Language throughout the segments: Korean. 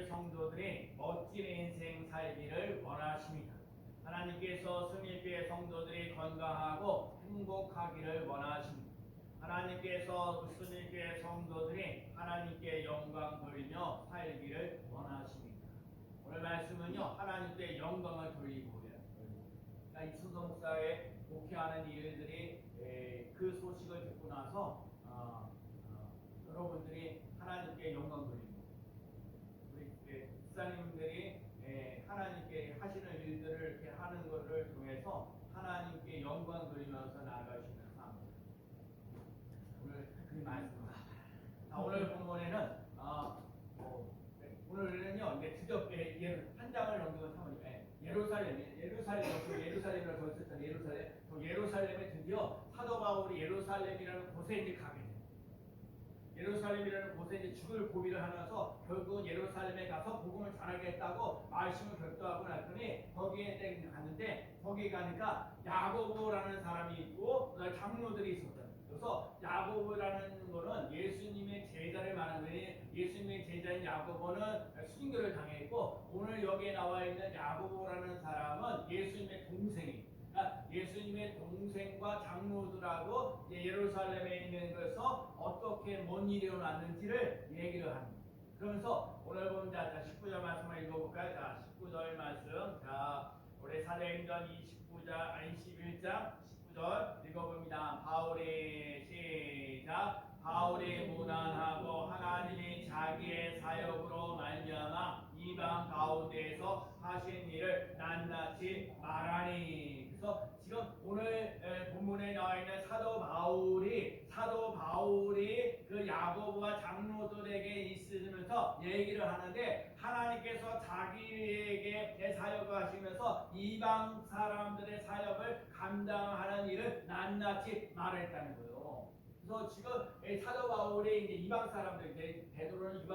16교회 성도들이 멋진 인생 살기를 원하십니다. 하나님께서 승리교회 성도들이 건강하고 행복하기를 원하십니다. 하나님께서 승리교회 성도들이 하나님께 영광 돌리며 살기를 원하십니다. 오늘 말씀은요 하나님께 영광을 돌리고 그러니까 이순성 목사의 목회하는 일들이 에, 그 소식을 듣고 나서 어, 어, 여러분들이 하나님께 영광 돌리고 목사님들이 에, 하나님께 하시는 일들을 이렇게 하는 것을 통해서 하나님께 영광 돌리면서 나아가시는 삶입니다. 오늘 그 말씀입니다. 자, 오늘 본문에는 어, 어, 네, 오늘은요 이제 드디어 예, 예, 한 장을 넘기면 사모님 예, 예루살렘 예루살렘 그 예루살렘이라고 적었었던 예루살렘 그 예루살렘에 드디어 사도 바울이 예루살렘이라는 곳에 이제 가게. 예루살렘이라는 곳에 이제 죽을 고비를 하면서 결국은 예루살렘에 가서 복음을 전하겠다고 말씀을 결도하고 났더니 거기에 갔는데 거기 가니까 야고보라는 사람이 있고 장로들이 있었다. 그래서 야고보라는 거는 예수님의 제자를 말하는 거니 예수님의 제자인 야고보는 순교를 당했고 오늘 여기에 나와 있는 야고보라는 사람은 예수님의 동생이 그러니까 예수님의 동생과 장로들하고 예루살렘에 있는 것에서 어떻게 뭔 일이 일어났는지를 얘기를 합니다. 그러면서 오늘 보면 자, 자 19절 말씀을 읽어볼까요? 자 19절 말씀 자 우리 사도행전 29장 아니 11장 19절 읽어봅니다. 바울의 시작 바울이 무난하고 하나님이 자기의 사역으로 말미암아 이방 가운데에서 하신 일을 낱낱이 말하니 그래서 지금 오늘 에, 본문에 나와 있는 사도 바울이 사도 바울이 그 야고보와 장로들에게 있으면서 얘기를 하는데 하나님께서 자기에게 내 사역을 하시면서 이방 사람들의 사역을 감당하는 일을 낱낱이 말했다는 거예요. 그래서 지금 이 사도 바울 이방 사람들, 베드로는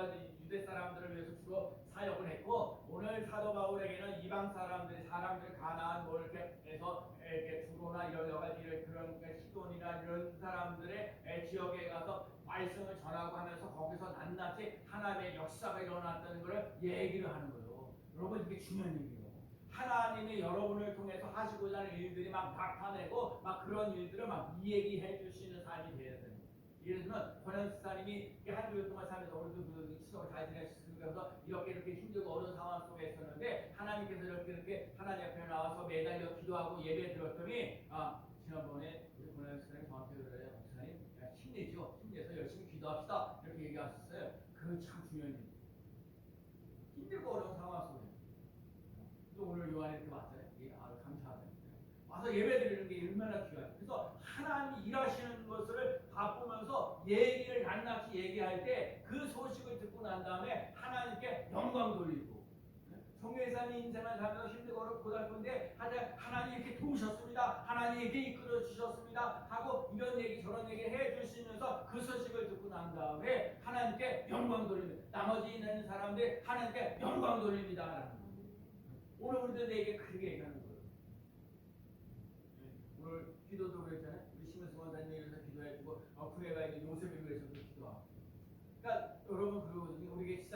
유대 사람들을 위해서 주로 사역을 했고 오늘 사도 바울에게는 이방 사람들, 사람들 가나안 뭐 이렇게 해서 이렇게 주로나 이런 여러 가지를 그런 그 시돈이나 이런 사람들의 에, 지역에 가서 말씀을 전하고 하면서 거기서 낱낱이 하나님의 역사가 일어났다는 것을 얘기를 하는 거예요. 여러분 이게 중요한 얘기예요. 하나님이 여러분을 통해서 하시고자 하는 일들이 막 나타내고 막 그런 일들을 막 이야기해 주시는 삶이 되어야 됩니다. 예를 들면 권현 스타님이 한 주일 동안 살면서 오늘도 그 시간을 잘 지내셨으면서 이렇게 이렇게 힘들고 어려운 상황 속에 있었는데 하나님께서 이렇게 이렇게 하나님 앞에 나와서 매달려 기도하고 예배 드렸더니 아 지난번에 우리 권현 스타님 저한테 그래요 목사님 야, 힘내죠 힘내서 열심히 기도합시다 이렇게 얘기하셨어요 그참 중요한 일 힘들고 어려운 상황 속에 또 오늘 요한에 이렇게 왔잖아요. 예, 아, 감사하다. 와서 예배 드리는 게 얼마나 귀해요. 그래서 하나님이 일하시는 것을 바꾸면서 얘기를 낱낱이 얘기할 때 그 소식을 듣고 난 다음에 하나님께 영광 돌리고 성교회사님 인생을 살면서 힘들고 어렵고 고달픈데 하나님 이렇게 도우셨습니다. 하나님 이렇게 이끌어 주셨습니다. 하고 이런 얘기 저런 얘기 해 주시면서 그 소식을 듣고 난 다음에 하나님께 영광 돌립니다. 나머지 있는 사람들 하나님께 영광 돌립니다. 오늘 우리도 내게 크게 얘기하는 거예요. 오늘 기도도 그랬잖아요. 우리 심은수 원사님 위해서 기도해주고 어쿠레가 이제 요셉을 위해서도 기도하고. 그러니까 여러분 그러거든요. 우리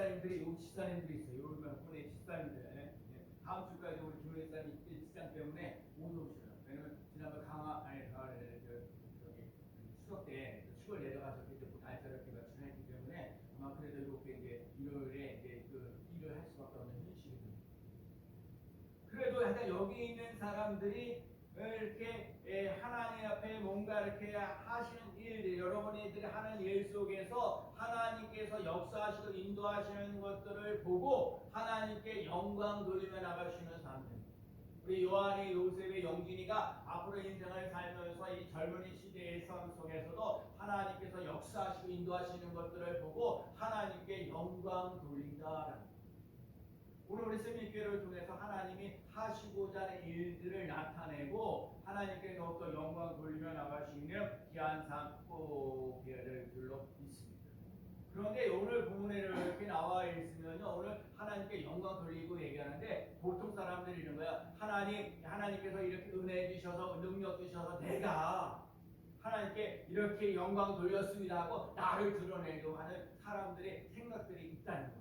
집사님들이 있어요. 여러분 분의 집사님들. 예? 다음 주까지 우리 집사님 일장 때문에 못 오시요 왜냐면 지난번 강화 아니 강화를 저 저기 추석 때 추월 내려가서 그때 제가 지냈기 때문에 아마 그래도 이렇게 이제 일요일에 이제 그 일을 할 수밖에 없는 현실입니다. 그래도 하여튼 여기 있는 사람들이 이렇게 예, 하나님 앞에 뭔가 이렇게 하시는 일, 여러분들이 하는 일 속에서 하나님께서 역사하시고 인도하시는 것들을 보고 하나님께 영광 돌리며 나가시는 사람들. 우리 요한이 요셉의 영진이가 앞으로 인생을 살면서 이 젊은이 시대의 삶 속에서도 하나님께서 역사하시고 인도하시는 것들을 보고 하나님께 영광 돌린다라는 오늘 우리 세미교회를 통해서 하나님이 하시고자 하는 일들을 나타내고 하나님께 더욱더 영광 돌리며 나가시는 귀한 삶 꼭 되어야 줄로. 그런데 오늘 본문에 이렇게 나와 있으면요, 오늘 하나님께 영광 돌리고 얘기하는데 보통 사람들이 이런 거야. 하나님, 하나님께서 이렇게 은혜 주셔서 능력 주셔서 내가 하나님께 이렇게 영광 돌렸습니다 하고 나를 드러내려고 하는 사람들의 생각들이 있다는 거예요.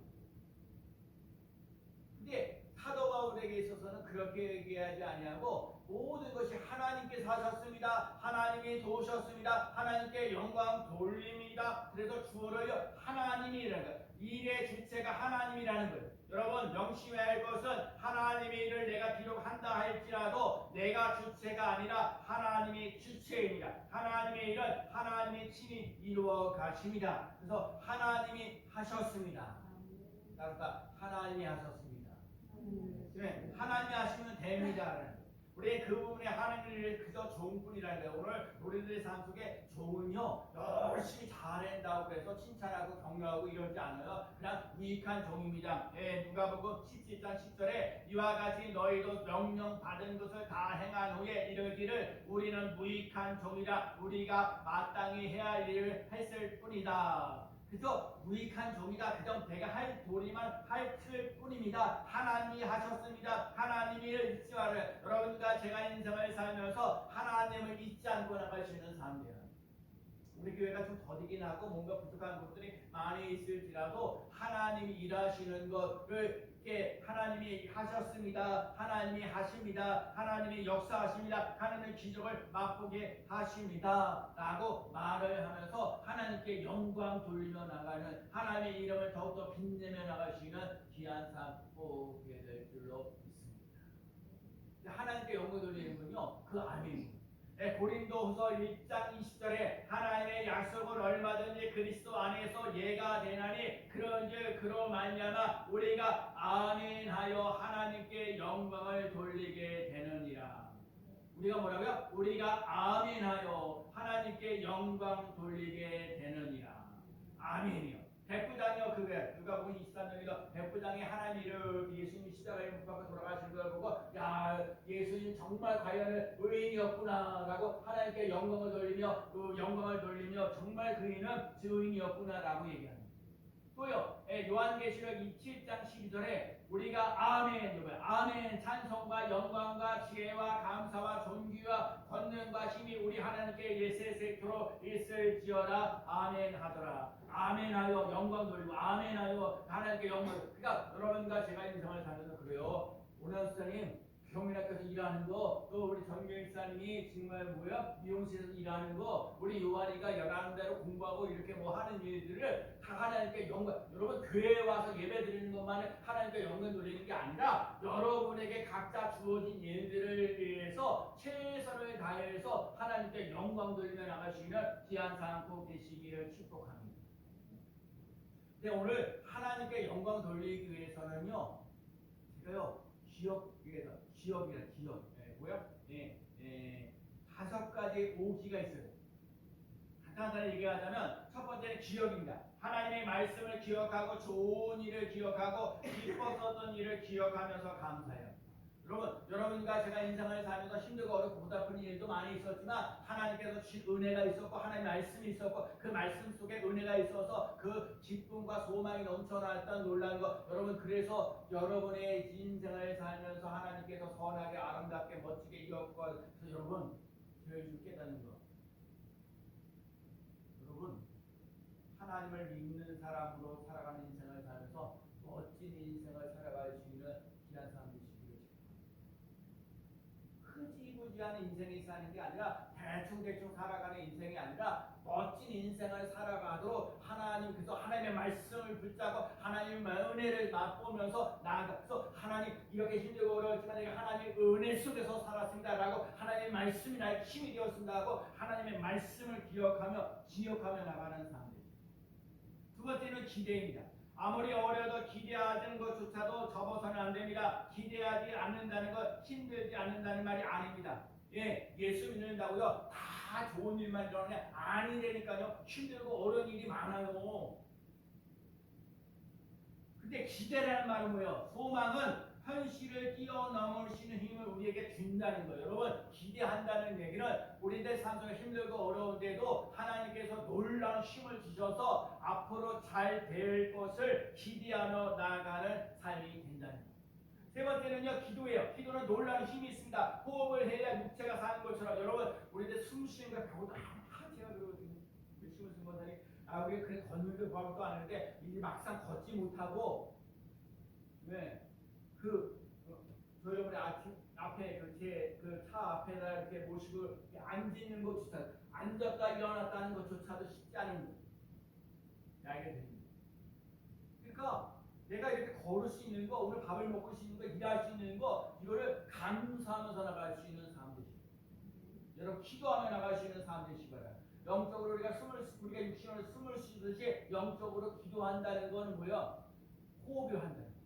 근데 사도 바울에게 있어서는 그렇게 얘기하지 아니하고 모든 것이 하나님께서 하셨습니다. 하나님이 도우셨습니다. 하나님께 영광 돌립니다. 그래서 주어를 하나님이라는 거예요. 일의 주체가 하나님이라는 거예요. 여러분 명심해야 할 것은 하나님의 일을 내가 비록 한다 할지라도 내가 주체가 아니라 하나님이 주체입니다. 하나님의 일은 하나님이 친히 이루어 가십니다. 그래서 하나님이 하셨습니다. 그러니까 하나님이 하셨습니다. 네, 하나님이 하시면 됩니다. 우리 그 부분에 하나님의 일을 그저 좋은 거예요. 오늘 우리들의 삶 속에 좋은요 열심히 잘한다고 해서 칭찬하고 격려하고 이러지 않아요. 그냥 유익한 종입니다. 예, 누가복음 17장 10절에 이와 같이 너희도 명령 받은 것을 다 행한 후에 이르기를 우리는 무익한 종이라 우리가 마땅히 해야 할 일을 했을 뿐이다. 그저 무익한 종이다. 그저 내가 할 도리만 할 뿐입니다. 하나님이 하셨습니다. 하나님이 잊지 말아요. 여러분과 제가 인생을 살면서 하나님을 잊지 않고 나갈 수 있는 삶이에요. 우리 교회가 좀 더디긴 하고 뭔가 부족한 것들이 많이 있을지라도 하나님이 일하시는 것을 이렇게 하나님이 하셨습니다. 하나님이 하십니다. 하나님이 역사하십니다. 하나님의 기적을 맛보게 하십니다. 라고 말을 하면서 하나님께 영광 돌리며 나가는 하나님의 이름을 더욱더 빛내며 나가시는 귀한 삶 보게 될 줄로 믿습니다. 하나님께 영광 돌리는 건요. 그 아멘입니다. 네, 고린도후서 1장 20절에 하나님의 약속은 얼마든지 그리스도 안에서 예가 되나니 그런즉 그로 말미암아 우리가 아멘하여 하나님께 영광을 돌리게 되느니라. 우리가 뭐라고요? 우리가 아멘하여 하나님께 영광 돌리게 되느니라. 아멘이요. 백부장이요 그게 누가 보면 23년이가 백부장이 하나님 이를 예수님이 십자가에 못 박아 돌아가신 걸 보고 야 예수님 정말 과연 의인이었구나 라고 하나님께 영광을 돌리며 그 영광을 돌리며 정말 그이는 증인이었구나 라고 얘기합니다. 또요 예, 요한계시록 27장 12절에 우리가 아멘. 아멘 찬송과 영광과 지혜와 감사와 존귀와 권능과 힘이 우리 하나님께 예세세토록 있을지어다 아멘 하더라. 아멘하여 영광 돌리고 아멘하여 하나님께 영광. 그러니까 여러분과 제가 인생을 살면서 그래요. 오늘 수장님 경민학교에서 일하는 거, 또 우리 정경일사님이 정말 뭐야 미용실에서 일하는 거, 우리 요한이가 열하는 대로 공부하고 이렇게 뭐 하는 일들을 다 하나님께 영광. 여러분 교회에 와서 예배 드리는 것만은 하나님께 영광 돌리는 게 아니라 여러분에게 각자 주어진 일들을 위해서 최선을 다해서 하나님께 영광 돌리며 있는 귀한 삶고 계시기를 축복합니다. 근데 오늘 하나님께 영광 돌리기 위해서는요, 제가요 기억 위해서 기억이라 기억. 예, 뭐야? 예, 예, 다섯 가지 오기가 있어요. 간단하게 얘기하자면 첫 번째는 기억입니다. 하나님의 말씀을 기억하고 좋은 일을 기억하고 기뻤었던 일을 기억하면서 감사해요. 여러분, 여러분과 제가 인생을 살면서 힘들고 어렵고 보답하는 일도 많이 있었지만 하나님께서 주신 은혜가 있었고 하나님의 말씀이 있었고 그 말씀 속에 은혜가 있어서 그 기쁨과 소망이 넘쳐났던 놀란 것. 여러분 그래서 여러분의 인생을 살면서 하나님께서 선하게 아름답게 멋지게 이었고 여러분 저희 깨닫는 것. 여러분 하나님을 믿는 사람으로 살아가는 인생을 살면서 멋진 인생을 살아갈 수 있는 귀한 삶 되시기를 흐지부지한 인생이 사는 게 아니라 대충대충 살아가는 인생이 아니라 멋진 인생을 살아가도록 하나님 그래서 하나님의 말씀을 붙잡고 하나님의 은혜를 맛보면서 나아가서 하나님 이렇게 힘들고 어려웠지만 내가 하나님의 은혜 속에서 살았습니다라고 하나님의 말씀이 나의 힘이 되었습니다 하고 하나님의 말씀을 기억하며 기억하며 나가는 삶. 두 번째는 기대입니다. 아무리 어려도 기대하는 것조차도 접어서는 안 됩니다. 기대하지 않는다는 것, 힘들지 않는다는 말이 아닙니다. 예, 예수 믿는다고요. 다 좋은 일만 일어나냐? 아니라니까요. 힘들고 어려운 일이 많아요. 근데 기대라는 말은 뭐예요? 소망은 현실을 뛰어넘으시는 힘을 우리에게 준다는 거예요. 여러분, 기대한다는 얘기는 우리들 삶 속에 힘들고 어려운데도 하나님께서 놀라운 힘을 주셔서 앞으로 잘 될 것을 기대하며 나아가는 삶이 된다는 거예요. 세 번째는요, 기도예요. 기도는 놀라운 힘이 있습니다. 호흡을 해야 육체가 사는 것처럼 여러분, 우리들 숨 쉬는 걸 배우다 아, 제가 그러거든요. 숨을 쉬는 것들이 아, 우리 그래 걷는 걸 배우도 안 하는데 이제 막상 걷지 못하고 네. 그그 어, 저희 어머니 앞- 앞에 그제그 차 앞에다 이렇게 모시고 이렇게 앉는 것조차 앉았다 일어났다는 것조차도 쉽지 않은 거. 알게 됩니다. 그러니까 내가 이렇게 걸을 수 있는 거, 오늘 밥을 먹을 수 있는 거, 일할 수 있는 거, 이거를 감사하면서 나갈 수 있는 삶 되시고, 여러분 기도하며 나갈 수 있는 삶 되시기 바랍니다. 영적으로 우리가 숨을 쉬- 우리가 육신으로 숨을 쉬듯이 영적으로 기도한다는 거는 뭐야? 호흡을 한다는 거.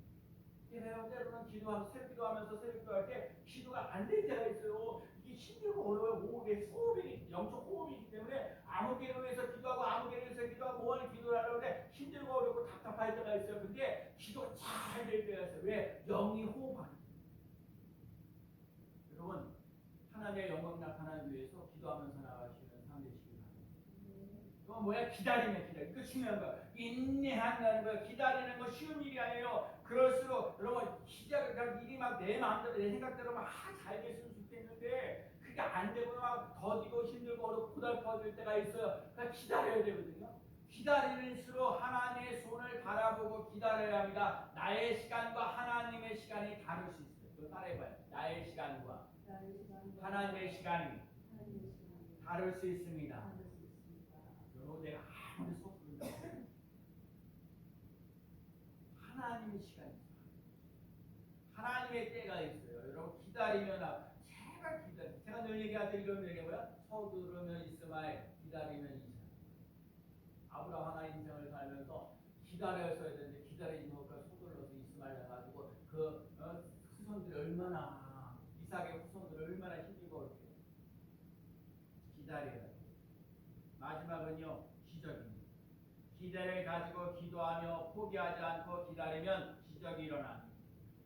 그래요. 때로는 기도하면서 새벽 기도하면서 새벽 기도할 때 기도가 안 될 때가 있어요. 이게 힘들고 어려워요. 호흡이 호흡이 영적 호흡이기 때문에 아무 개로 해서 기도하고 있어요. 근데 기도가 잘 될 때가 있어요. 왜? 영이 호흡하는. 여러분 하나님의 영광 나타나기 위해서 기도하면서 나가시는 삶 되시기 바랍니다. 그건 뭐야? 기다리면 기다려. 그 중요한 거야. 인내한다는 거야. 기다리는 거 쉬운 일이 아니에요. 그럴수록 여러분 시작 일이 막 내 마음대로 내 생각대로 막 잘 됐으면 좋겠는데 그게 안 되고 막 더디고 힘들고 어렵고 고달퍼질 때가 있어요. 그러니까 기다려야 되거든요. 기다릴수록 하나님의 손을 바라보고 기다려야 합니다. 나의 시간과 하나님의 시간이 다를 수 있어요. 이거 따라해봐요. 나의 시간과 하나님의 시간이 다를 수 있습니다. 여러분 내가 아무리 서투른다 하나님의 시간이. 하나님의 때가 있어요. 여러분 기다리면 나 제발 기다려. 제가 늘 얘기하던 이런 얘기 뭐야? 서두르면 이스마엘, 기다리면 이삭. 아브라함 하나 인생을 살면서 기다려서야 되는데 기다리지 못하고 서둘러서 이스마엘 나가지고 그 어, 후손들이 얼마나 이삭의 후손들이 얼마나 힘들고 어렵게 기다려야 돼. 마지막은요 기적입니다. 기대를 가지고 기도하며 포기하지 않고 기다리면 기적이 일어납니다.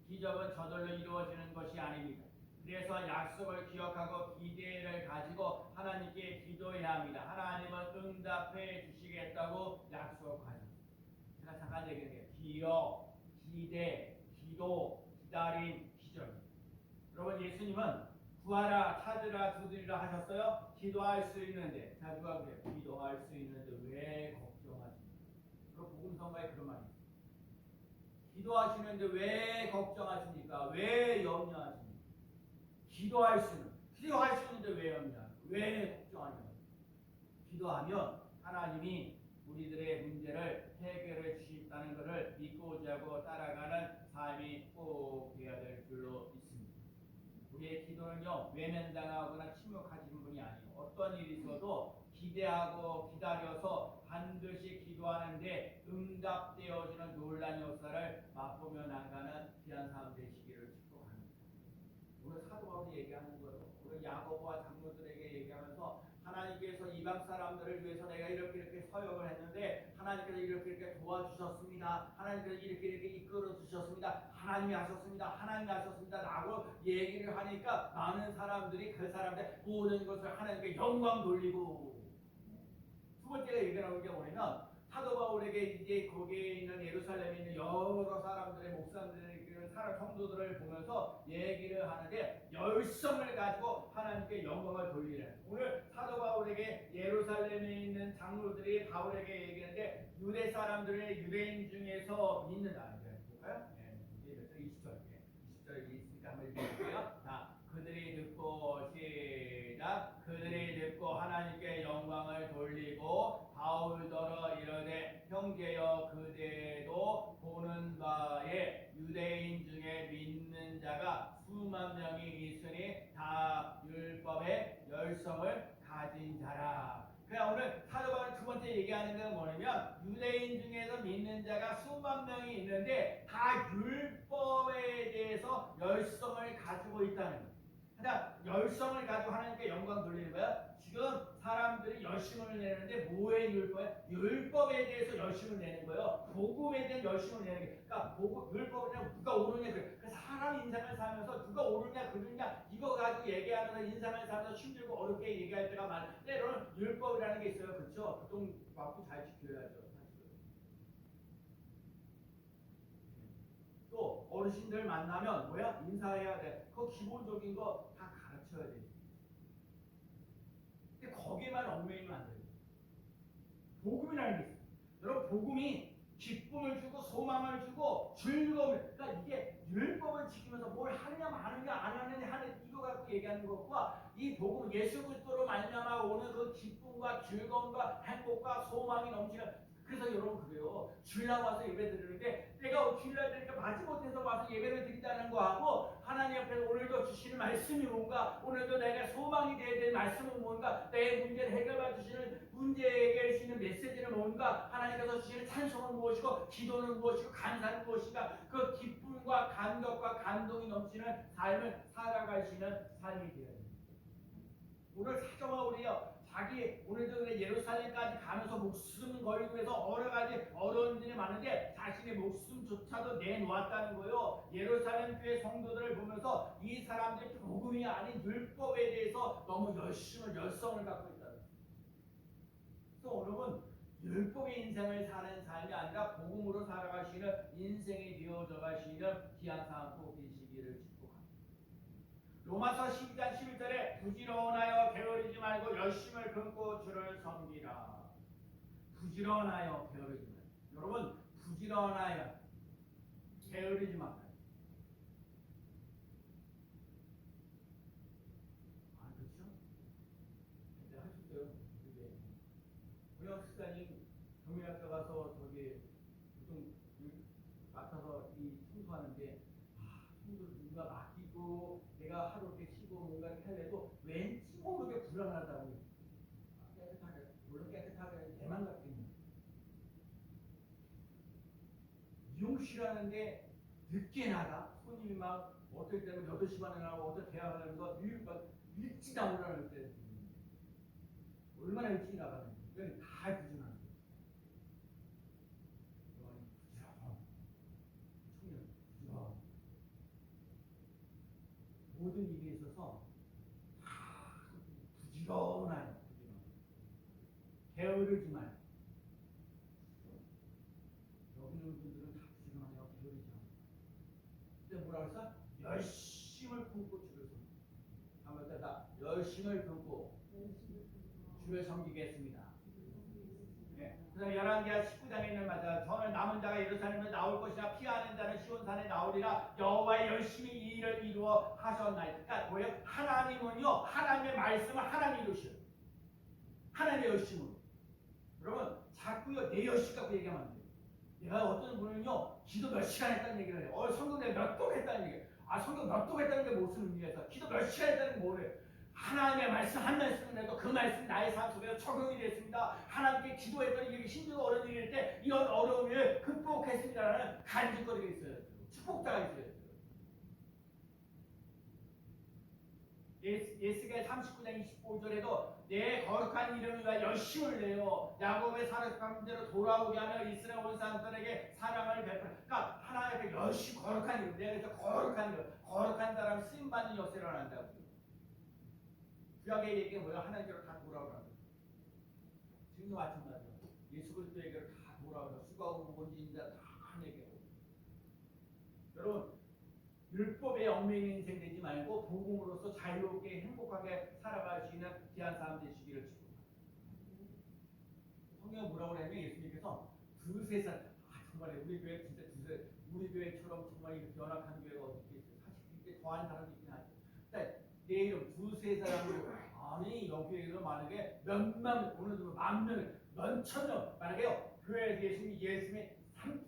기적은 저절로 이루어지는 것이 아닙니다. 그래서 약속을 기억하고 기대를 가지고 하나님께 기도해야 합니다. 하나님은 응답해 주시겠다고 약속하셨습니다. 잠깐 얘기해요. 기억, 기대, 기도, 기다림, 기적입니다. 여러분 예수님은 구하라, 찾으라, 두드리라 하셨어요. 기도할 수 있는데 자 누가 그래요? 기도할 수 있는데 왜 걱정하십니까? 그럼 복음성가에 그런 말이 있어요. 기도하시는데 왜 걱정하십니까? 왜 염려하십니까? 기도할 수는 기도할 수 있는데 왜 염려? 왜 걱정하냐? 기도하면 하나님이 우리들의 문제를 해결해 주신다는 것을 믿고자 하고 따라가는 꼭 되어야 될 줄로 있습니다. 우리의 기도는요 외면당하거나 침묵하시는 분이 아니에요. 어떤 일이 있어도 기대하고 기다려서 반드시 기도하는데 응답되어지는 놀란 역사를 맛보며 나가는 귀한 삶 되시기를 축복합니다. 오늘 사도 바울이 얘기하는 거예요. 오늘 야고보와 장로들에게 얘기하면서 하나님께서 이방 사람들을 위해서 내가 이렇게 이렇게 서역을 했는데 하나님께서 이렇게 이렇게 도와주셨습니다. 하나님께서 이렇게 이렇게 이끌어 주셨습니다. 하나님이 하셨습니다. 하나님이 하셨습니다. 라고 얘기를 하니까 많은 사람들이 그 사람들 모든 것을 하나님께 영광 돌리고 두 번째가 얘기하는 게 뭐냐면 사도 바울에게 이제 거기에 있는 예루살렘에 있는 여러 사람들의 목사들 의그 사람 성도들을 보면서 얘기를 하는데 열성을 가지고 하나님께 영광을 돌리래. 오늘 사도 바울에게 예루살렘에 있는 장로들이 바울에게 얘기하는데 유대 사람들의 유대인 중에서 믿는 아 이제 볼까요? 네, 이제 20절, 네, 20절 있으니까 한번 읽어볼게요. 자, 그들이 듣고 시작. 그들이 듣고 하나님께 영광을 돌리고 바울더러 이르되 형제여 그대도 보는 바에 유대인 중에 믿는 자가 수만 명이 있으니 다 율법의 열성을 가진 자라. 그냥 오늘 사도 바울이 두 번째 얘기하는 건 뭐냐면 유대인 중에서 믿는 자가 수만 명이 있는데 다 율법에 대해서 열성을 가지고 있다는 거예요. 그러니까 열성을 가지고 하나님께 영광 돌리는 거야. 지금 사람들이 열심을 내는데 뭐에 율법에? 율법에 대해서 열심을 내는 거예요. 복음에 대한 열심을 내는 게. 그러니까 복음, 율법이냐 누가 옳으냐 그래. 그 사람 인생을 살면서 누가 옳으냐 그르냐 이거 가지고 얘기하면서 인생을 살면서 힘들고 어렵게 얘기할 때가 많은데 때로는 율법이라는 게 있어요. 그렇죠? 보통 맞고 잘 지켜야죠. 또 어르신들 만나면 뭐야 인사해야 돼. 그 기본적인 거 다 가르쳐야 돼. 거기만 얽매이면 안 돼요. 복음이라는 게 있어요. 여러분 복음이 기쁨을 주고 소망을 주고 즐거움을 그러니까 이게 율법을 지키면서 뭘 하느냐 마느냐 안 하느냐 하는 이거 갖고 얘기하는 것과 이 복음 예수 그리스도로 말미암아 오는 그 기쁨과 즐거움과 행복과 소망이 넘치는 그래서 여러분 그래요 주일날 와서 예배 드리는데 내가 주일날 드리니까 마지 못해서 와서 예배를 드린다는 거하고 하나님 앞에서 오늘도 주시는 말씀이 뭔가 오늘도 내가 소망이 되어야 될 말씀은 뭔가 내 문제를 해결해 주시는 문제 해결할 수 있는 메시지는 뭔가 하나님께서 주시는 찬송은 무엇이고 기도는 무엇이고 감사는 무엇인가 그 기쁨과 감격과 감동이 넘치는 삶을 살아가시는 삶이 되어야 됩니다. 오늘 사정아 우리요 자기 오늘도 예루살렘까지 가면서 목숨 걸고 해서 여러 가지 어려운 일이 많은데 자신의 목숨조차도 내놓았다는 거예요. 예루살렘 교회 성도들을 보면서 이 사람들이 복음이 아닌 율법에 대해서 너무 열심을 열성을 갖고 있다. 그래서 오늘은 율법의 인생을 사는 삶이 아니라 복음으로 살아가시는 인생이 되어져 가시는 귀한 사람도 계시기를 축복합니다. 로마서 12장 11절에 부지런하여 게으르지 말고 열심을 금고 주를 섬기라. 부지런하여 게으르지 말고. 여러분 부지런하여 게으르지. 그게 우영 식사님 경매학교 가서 저기 보통 맡아서 이 청소하는데 아, 청소를 누가 맡기고 내가 하루 이렇게 쉬고 뭔가 이렇게 하려도 왠지 모르게 불안하다고 아, 깨끗하게 물론 깨끗하게 대만 같겠네 미용실하는데 늦게 나가. 손님이 막 어떨 때는 8시 반에 나오고 어떨 대화하는 거 일찍 나오라는 때 얼마나 일찍 나가는지 그건 다 부진하는 거예요 부지런하고 청년 부지런하고 모든 일에 있어서 다 부지런하요 부지런 게으르지 말고 여기 있는 분들은 다 부지런하요 게으르지 않고 근데 뭐라 그랬어? 열심을 품고 주를 섬기 한번 때다 열심을 품고 주를 섬기겠습니다 네. 그래서 열왕기하 19장에 있는 말씀 저는 남은 자가 예루살렘에 나올 것이라 피하는 자는 시온산에 나오리라 여호와의 열심히 이 일을 이루어 하셨나이다 그러니까 뭐예요? 하나님은요 하나님의 말씀을 하나님이 이루셔요 하나님의 열심으로 여러분 자꾸요 내 열심 갖고 얘기하면 안 돼요 내가 어떤 분은요 기도 몇 시간 했다는 얘기를 해요 어 성경 내가 몇독 했다는 얘기예요 아 성경 몇독 했다는 게 무슨 의미에서 기도 몇 시간 했다는 게 뭐래요 하나님의 말씀 한 말씀을 해도 그 말씀이 나의 삶 속에 적용이 됐습니다. 하나님께 기도했더니 이게 힘들고 어려운 일일 때 이런 어려움을 극복했습니다라는 간증거리가 있어요. 축복자가 있어요. 예스, 예스겔 39장 25절에도 내 거룩한 이름을 위하여 열심을 내요. 야곱의 사랑한 대로 돌아오게 하며 이스라엘 온 사람들에게 사랑을 베풀어. 그러니까 하나님의 열심 거룩한 이름. 내가 그래서 거룩한 이름. 거룩한 사람 쓰임 받는 역사를 한다고. 구약의 얘기가 뭐야? 하나님께로 다 돌아오라는 거예요. 지금도 마찬가지예요. 예수 그리스도에게로 다 돌아오라. 수고하고 뭔지 인자 다한 얘기고. 여러분 율법의 얽매이는 인생 되지 말고 복음으로서 자유롭게 행복하게 살아갈 수 있는 귀한 사람 되시기를 축복합니다. 성경 뭐라고 그랬냐면 예수님께서 두세 살, 아 정말 우리 교회 진짜 두세, 우리 교회처럼 정말 이렇게 연합한 교회가 어떻게 있어요? 사실 그렇게 더한 사람도 있긴 하죠. 근데 내 이름 두세 사람으로 아니 여기에서 만약에 몇만 오늘도 만 명, 몇천 명 만약에요 교회 예수님 예수님이 삼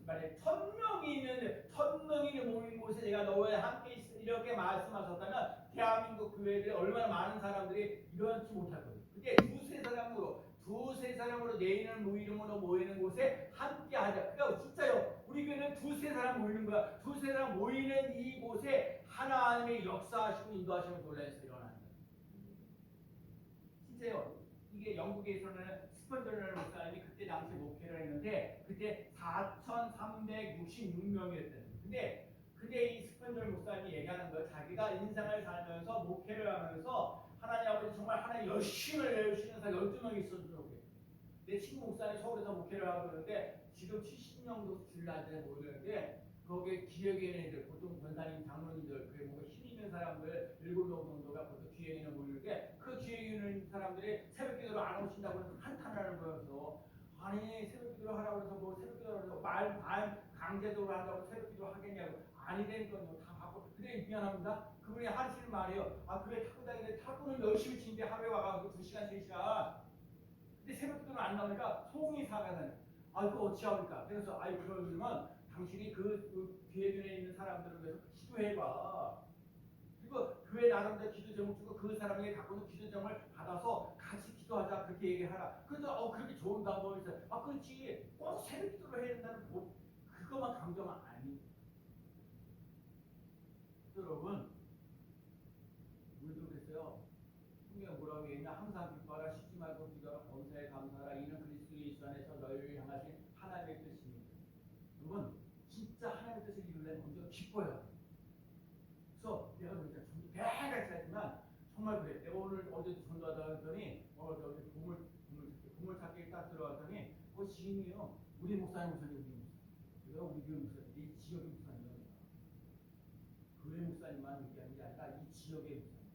만약에 천 명이 있는 천 명이 모인 곳에 내가 너와 함께 있 이렇게 말씀하셨다면 대한민국 교회들이 얼마나 많은 사람들이 이렇지 못할 거예요. 근데 두세 사람으로 두세 사람으로 내 이름 모이름으로 모이는 곳에 함께 하자. 그러니까 진짜요. 우리 교회는 두세 사람 모이는 거야. 두세 사람 모이는 이곳에 하나님의 역사하시고 인도하시는 놀라에서 일어나는 거예요. 진짜요. 이게 영국에서는 스펀저라는 목사님이 그때 당시 목회를 했는데 그때 4,366명이었대요. 근데 근데 이 스펀저 목사님이 얘기하는 거예요. 자기가 인생을 살면서 목회를 하면서 하나님 아버지 정말 하나님 열심을 내주시는 사람 12명이 있었더라고요. 내 친구 목사님 서울에서 목회를 하고 그러는데 지금 70명도 줄라한테 모이는데 거기에 기억에 있는 애들 보통 권사님 장로님들 그게 뭔가 힘 있는 사람들 일곱 명 정도가 보통 기억에 있는 모이는데 그 기억에 있는 사람들이 새벽 기도를 안 오신다고 해서 한탄하는 거여서 아니 새벽 기도를 하라고 해서 뭐 새벽 기도를 해서 말, 말 강제적으로 한다고 새벽 기도 하겠냐고 많이 되는 건다 받고 근데 미안합니다. 그분이 하시는 말이에요. 아 그래 탁구 다니는데 탁구는 열심히 치는데 하루에 와가지고 두 시간 세 시간. 근데 새벽도는 안 나오니까 속이 사가는. 아 그거 어찌합니까? 그래서 아이 그러면 당신이 그, 그 중에 있는 사람들을 위해서 기도해봐. 그리고 교회 나름대로 기도 제목 주고 그 사람에게 갖고 있는 기도 제목을 받아서 기도하자 그렇게 얘기하라. 그래서 어 그렇게 좋은 방법이 있어요. 아 그렇지 꼭 새벽 기도를 해야 된다는 뭐 그것만 강조는 아니. 여러분 우리도 그랬어요. 성경 뭐라고 했냐 항상 기뻐하라 쉬지 말고 기도하라 범사에 감사하라 이는 그리스도 예수 안에서 너희를 향하신 하나님의 뜻입니다. 여러분 진짜 하나님의 뜻을 이루려면 먼저 기뻐야 돼. 그래서 내가 그러니까 전도 매일같이 하지만 정말 그래. 내가 오늘 어제 전도하다 했더니 어 저기 보물 보물 찾기 보물 찾기에 딱 들어갔더니 그 지인이요. 우리 목사님 목사님 우리 목사. 내가 우리 교회 목사님 이 지역의 목사님이야. 교회 목사님만 얘기하는 게 아니라 이 지역의 목사님.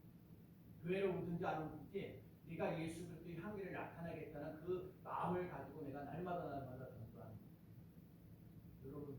교회를 오든지 안 오든지 네가 예수 그리스도의 향기를 나타내겠다는 그 마음을 가지고 내가 날마다 날마다 전도하는 거예요. 여러분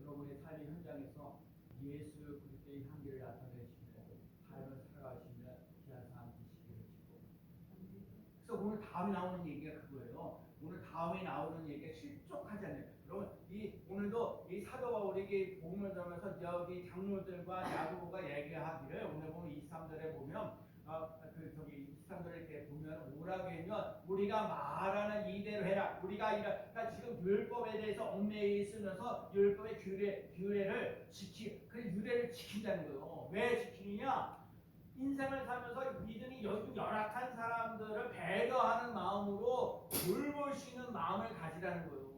여러분의 삶의 현장에서 예수 그리스도의 향기를 나타내시며 삶을 살아가시며 귀한 삶 되시기를 축복합니다. 그래서 오늘 다음에 나오는 얘기가 그거예요. 오늘 다음에 나오는 얘기가 실족하지 않아요. 여러분 이 오늘도 이 사도 바울에게 복음을 전하면서 여기 장로들과 야고보가 얘기하기를 오늘 보면 23절에 보면 아그 저기 23절에 이렇게 보면 했냐면 우리가 말하는 이대로 해라. 우리가 이라 그러니까 지금 율법에 대해서 얽매이 있으면서 율법의 규례 규례를 지키 그 유래를 지킨다는 거예요. 왜 지키느냐? 인생을 살면서 믿음이 여- 열악한 사람들을 배려하는 마음으로 돌볼 수 있는 마음을 가지라는 거예요.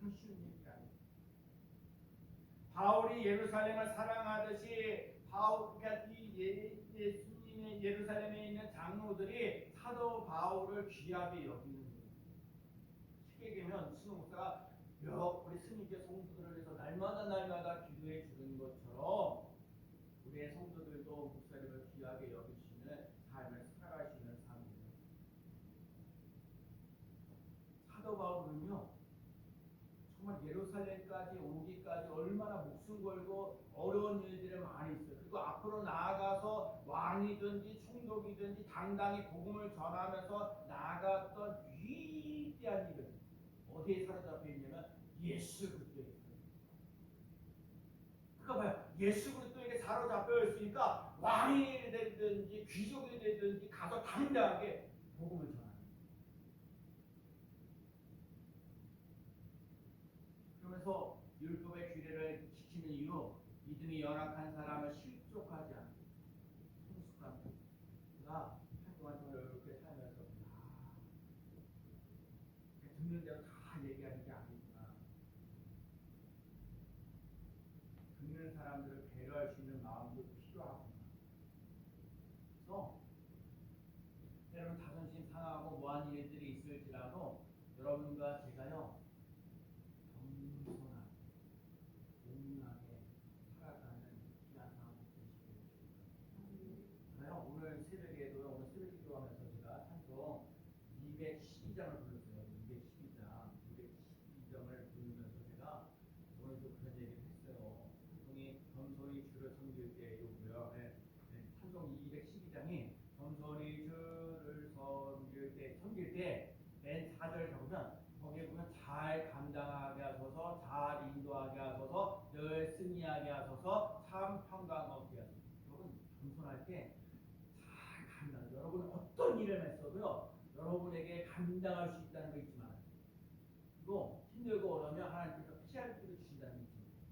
참 쉬운 아니에요. 바울이 예루살렘을 사랑하듯이 바울 그러니까 이 예, 예수님의 예루살렘에 있는 장로들이 사도 바울을 귀하게 여기는 거예요. 쉽게 얘기하면 신호 목사가 여 우리 스님께 성도들을 위해서 날마다 날마다 기도해 주는 것처럼 우리의 성도들도 목사님을 귀하게 여기시는 삶을 살아가시는 삶이에요. 사도 바울은요 정말 예루살렘까지 오기까지 얼마나 목숨 걸고 어려운 일들을 많이 있어요. 그리고 앞으로 나아가서 왕이든지 총독이든지 당당히 복음을 전하면서 나아갔던 위대한 일은 어디에 사로잡혀 있냐면 예수 그리스도에. 그거 봐요. 예수 그리스도에게 사로잡혀 있으니까 왕이 되든지 귀족이 되든지 가서 당당하게 복음을 전하는. 그러면서 율법의 규례를 지키는 이유 믿음이 열악한 사람을 실족하지 않고 성숙한 제가 한동안 정말 이렇게 살면서 아 듣는 대로 다 얘기하는 게 아니구나 듣는 사람들을 배려할 수 있는 마음도 필요하구나 그래서 여러분 자존심 상하고 뭐한 일들이 있을지라도 여러분과 제가요 겸손하게 온유하게 살아가는 귀한 사람 되시길 바라요. 오늘 새벽에도 오늘 새벽 기도하면서 제가 찬송 212장을 불렀어요. 212장, 212장을 부르면서 제가 오늘도 그런 얘기를 했어요. 찬송이 겸손히 주를 섬길 때요고요. 네. 네. 찬송 212장이 겸손히 주를 섬길 때 섬길 때맨 4절 적으면 거기에 보면 잘 감당하게 하소서, 잘 인도하게 하소서, 늘 승리하게 하소서, 참 평강 얻게 하소서. 여러분 때잘 감당. 여러분 어떤 일을 했어도요, 여러분에게 감당할 수 있다는 거 잊지 마세요. 그리고 힘들고 어려우면 하나님께서 피할 길을 주신다는 거 잊지 마세요.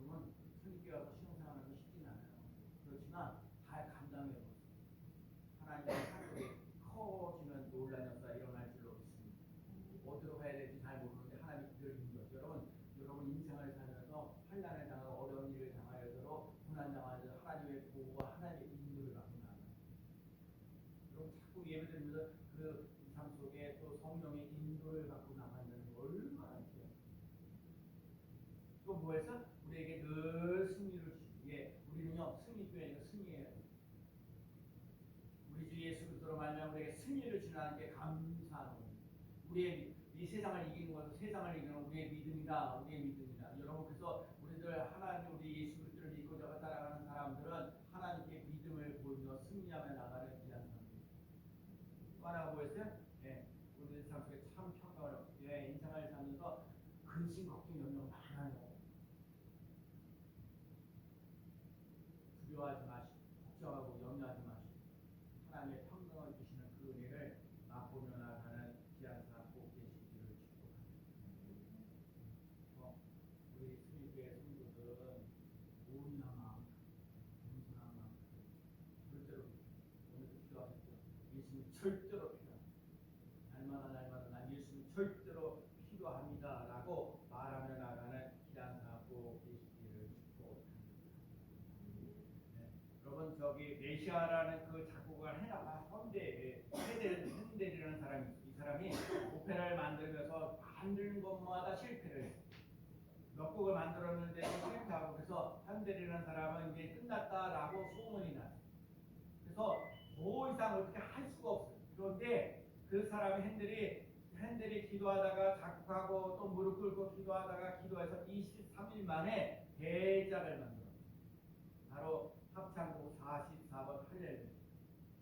여러분 성립교 와서 신앙생활하는 거 쉽진 않아요. 그렇지만 잘 감당해 보세요. 하나님의 사역이 커지면 놀란 역사 일어날 줄로 믿습니다. 어디로 가야 될지 잘 모르는데 하나님 늘 인도하죠. 여러분, 여러분 인생을 살면서 환난을 당하고 어려운 일을 당하여서도 고난 당하여서 하나님의 보호와 하나님의 인도를 받고 나가요. 여러분 자꾸 예배드리면서 그 삶 속에 또 성령의 인도를 받고 나간다는 거 얼마나 귀해요. 또 뭐해서 우리에게 늘 승리를 주기에 우리는요 승리교회니까 승리해야 돼요. 우리 주 예수 그리스도로 말미암아 우리에게 승리를 주는 하나님께 감사하는 겁니다. 우리의 이 세상을 이기는 것은 세상을 이기는 우리의 믿음이다. 우리의 믿음이다. 여러분 그래서 우리들 하나님 우리 예수 그리스도를 믿고 따라가는 사람들은 하나님께 믿음을 보이며 승리하며 나가는 귀한 사람입니다. 또 하나가 뭐였어요? 예, 우리들 삶 속에 참 평강을 예, 인생을 살면서 근심 걱정 염려 많아요. 두려워하지 마시고 걱정하고 염려하지 마시고 하나님의 평강을 주시는 그 은혜를 맛보며 나가는 귀한 사람 꼭 계시기를 축복합니다. 어, 우리 스미교회 성도들은 온유한 마음, 겸손한 마음, 절대로 오늘도 기도하셨죠. 예수님 절대로 필요합니다. 날마다 날마다 난 예수님 절대로 필요합니다라고 말하며 나가는 귀한 사람 꼭 계시기를 축복합니다. 네. 여러분 저기 메시아라는 그 작곡을 해나가 현대 헤델 핸델이라는 사람이. 이 사람이 오페라를 만들면서 만드는 것마다 실패를. 몇 곡을 만들었는데 실패하고 그래서 핸델이라는 사람은 이제 끝났다라고 소문이 났어요. 그래서 더 이상 어떻게 할 수가 없어요. 그런데 그 사람이 핸델이 핸델이 기도하다가 작곡하고 또 무릎 꿇고 기도하다가 기도해서 23일 만에 대작을 만들었어요. 바로 합창곡 44번 할렐루야.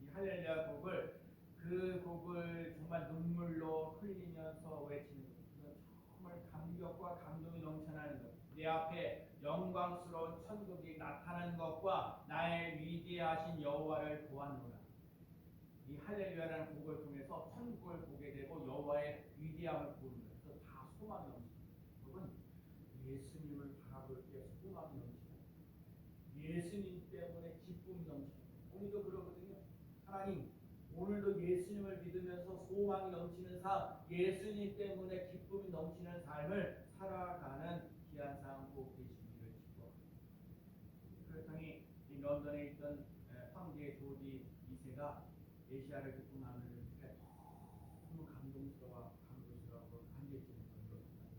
이 할렐루야 곡을 그 곡을 정말 눈물로 흘리면서 외치는 것. 정말 감격과 감동이 넘쳐나는 것. 내 앞에 영광스러운 천국이 나타나는 것과 나의 위대하신 여호와를 보았노라. 이 할렐루야라는 곡을 통해서 천국을 보게 되고 여호와의 위대함을 보는 거예요. 그래서 다 소망이 넘칩니다. 여러분 예수님을 바라볼 때 소망이 넘칩니다. 예수님 때문에 기쁨이 넘칩니 다. 오늘도 그러거든요. 하나님 오늘도 예수님을 믿으면서 소망이 넘치는 삶, 예수님 때문에 기쁨이 넘치는 삶을 살아가는 귀한 삶꼭 되시기를 축복합니다. 그렇더니 이 런던에 있던 에, 황제 조지 2세가 메시아를 듣고 나면 이렇게 너무 감동스러워 감동스러워 한계점을 건드렸습니다.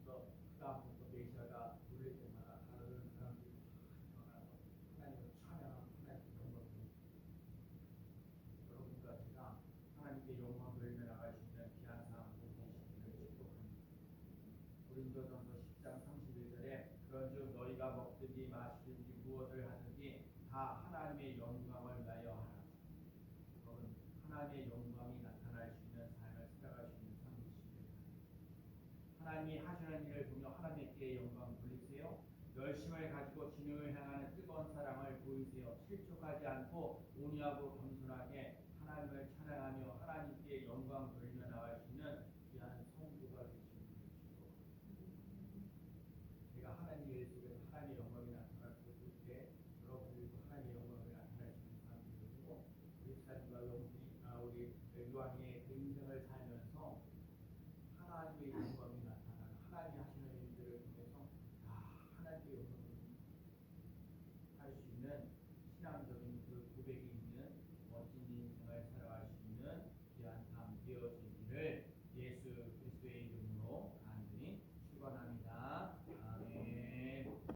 그래서 그 다음부터 메시아가 부를 때마다 다른 사람들이 다 일어나서 하나님을 찬양하고 하나님께 영광 돌립니다. 여러분과 제가 하나님께 영광 돌리며 나갈 수 있는 귀한 삶 되시기를 축복합니다. 고린도전서 10장 31절에 그런즉 너희가 먹든지 마시든지 무엇을 하든지 다 하나님의 영광을 위하여 하라. 여러분 하나님의 영광이 나타날 수 있는 삶을 살아갈 수 있는 삶이 되시길 바랍니다. 하나님이 하시는 일을 보며 하나님께 영광 돌리세요. 열심을 가지고 진영을 향하는 뜨거운 사랑을 보이세요. 실족하지 않고 온유하고